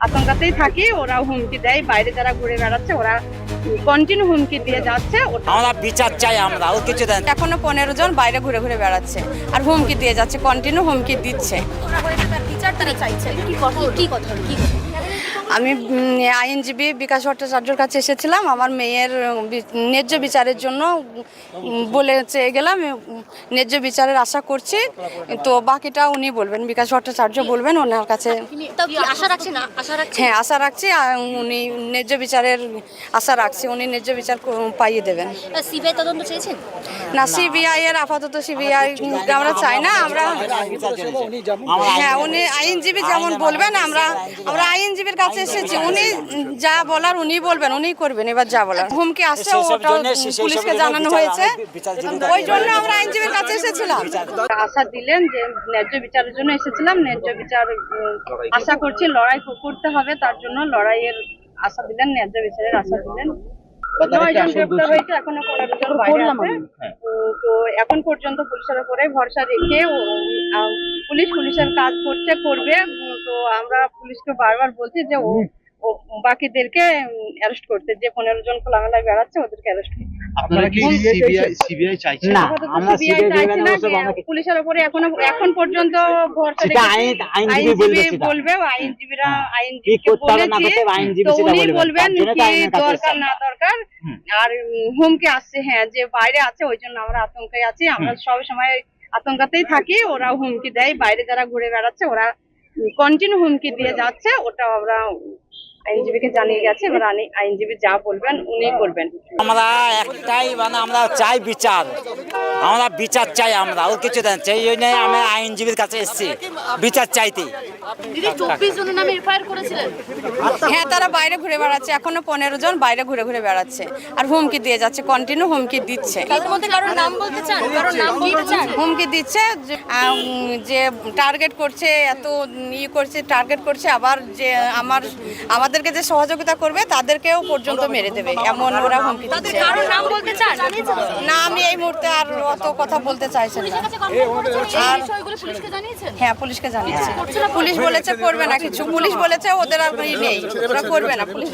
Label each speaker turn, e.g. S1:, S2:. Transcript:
S1: আতঙ্কাতেই থাকি ওরা হুমকি দেয় বাইরে যারা ঘুরে বেড়াচ্ছে ওরা কন্টিনিউ হুমকি দিয়ে যাচ্ছে ওটা
S2: আমরা বিচার চাই আমরা ও কিছু দেন
S3: এখনও পনেরো জন বাইরে ঘুরে ঘুরে বেড়াচ্ছে আর হুমকি দিয়ে যাচ্ছে কন্টিনিউ হুমকি দিচ্ছে।
S4: বিচার তারা চাইছে। কি কথা? কি কথা? কি কথা?
S3: আমি আইনজীবী বিকাশ ভট্টাচার্যর কাছে এসেছিলাম। আমার মেয়ের ন্যায্য বিচারের জন্য বলে চেয়ে গেলাম ন্যায্য বিচারের আশা করছি। তো বাকিটা উনি বলবেন বিকাশ ভট্টাচার্য বলবেন ওনার কাছে। হ্যাঁ আশা রাখছি উনি ন্যায্য বিচারের আশা রাখছি উনি ন্যায্য বিচার পাইয়ে দেবেন।
S4: সিবিআই তদন্ত চেয়েছেন?
S3: না সিবিআই এর আপাতত সিবিআই আমরা চাই না আমরা হ্যাঁ উনি আইনজীবী যেমন বলবেন আমরা আমরা আইনজীবীর কাছে এসেছি উনি যা বলার উনি বলবেন উনি করবেন এবার যা বলার। হুমকি আসছে ওটা পুলিশকে জানানো হয়েছে। ওই জন্য আমরা আইনজীবীর কাছে এসেছিলাম।
S1: আশা দিলেন যে ন্যায্য বিচারের জন্য এসেছিলাম। ন্যায্য বিচার আশা করছি লড়াই করতে হবে তার জন্য লড়াইয়ের আশা দিলেন ন্যায্য বিচারের আশা দিলেন। গ্রেপ্তার হয়েছে এখনও তো পর্যন্ত পুলিশের উপরে ভরসা রেখে পুলিশ পুলিশের কাজ করছে করবে। তো আমরা পুলিশকে বারবার বলছি যে ও বাকিদেরকে অ্যারেস্ট করতে। যে পনেরো জন খোলামেলায় বেড়াচ্ছে ওদেরকে অ্যারেস্ট করতে। পুলিশের উপরে এখনও এখন পর্যন্ত
S2: বলবে
S1: আইনজীবীরা উনি
S2: বলবেন।
S1: কি দরকার না দরকার? আর হুমকি আসছে হ্যাঁ যে বাইরে আছে ওই জন্য আমরা আতঙ্কে আছি। আমরা সব সময় আতঙ্কাতেই থাকি ওরা হুমকি দেয়। বাইরে যারা ঘুরে বেড়াচ্ছে ওরা কন্টিনিউ হুমকি দিয়ে যাচ্ছে ওটা আমরা আইনজীবীকে জানিয়ে গেছে, এবার আইনি- আইনজীবী যা বলবেন উনি করবেন।
S2: আমরা একটাই মানে আমরা চাই বিচার। আমরা বিচার চাই আমরা ওর কিছু দেন সেই জন্য আমি আইনজীবীর কাছে এসেছি। বিচার চাইতে
S4: দিদি চব্বিশ জনের নামে এফআইআর করেছিলেন।
S3: হ্যাঁ তারা বাইরে ঘুরে বেড়াচ্ছে। এখনও পনেরো জন বাইরে ঘুরে ঘুরে বেড়াচ্ছে। আর হুমকি দিয়ে যাচ্ছে কন্টিনিউ হুমকি দিচ্ছে।
S4: কারোর নাম বলতে চান? কারোর নাম বলতে চান?
S3: হুমকি দিচ্ছে যে, টার্গেট করছে এত ই করছে টার্গেট করছে আবার যে আমার আমাদেরকে যে সহযোগিতা করবে তাদেরকেও পর্যন্ত মেরে দেবে। এমন ওরা হুমকি দিচ্ছে।
S4: নাম বলতে চান?
S3: না আমি এই মুহূর্তে আর অত কথা বলতে চাইছি না। হ্যাঁ পুলিশকে জানিয়েছি। পুলিশ বলেছে করবে না কিছু। পুলিশ বলেছে ওদের আর নেই। ওরা করবে না। পুলিশ